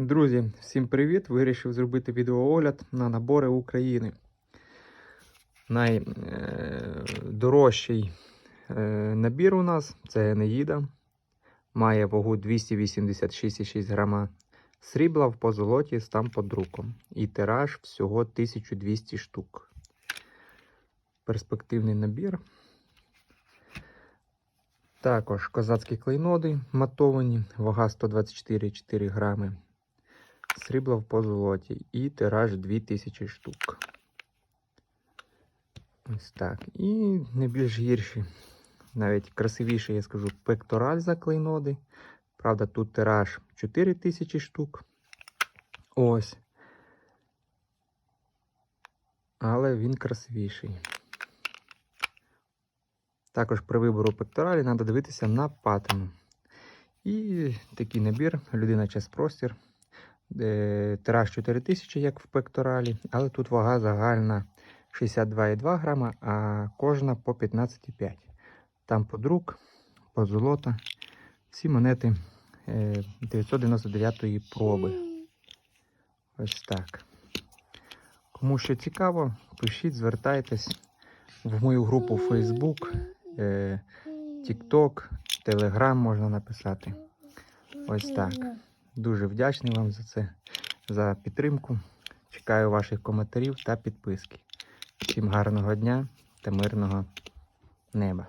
Друзі, всім привіт! Вирішив зробити відеоогляд на набори України. Найдорожчий набір у нас це Енеїда. Має вагу 286,6 грама срібла в позолоті з друком. І тираж всього 1200 штук. Перспективний набір. Також козацькі клейноди матовані, вага 124,4 грами. Срібло в позолоті і тираж 2000 штук. Ось так. І не більш гірші, навіть красивіше, я скажу, пектораль за клейноди. Правда, тут тираж 4000 штук. Ось. Але він красивіший. Також при вибору пекторалі треба дивитися на патину. І такий набір людина час простір. Е, Тираж 4000, як в пекторалі, але тут вага загальна 62,2 грама, а кожна по 15,5. Там подрук, позолота. Всі монети 999 проби. Ось так. Кому що цікаво, пишіть, звертайтесь в мою групу Facebook, е, TikTok, Telegram можна написати. Ось так. Дуже вдячний вам за це, за підтримку. Чекаю ваших коментарів та підписки. Всім гарного дня та мирного неба.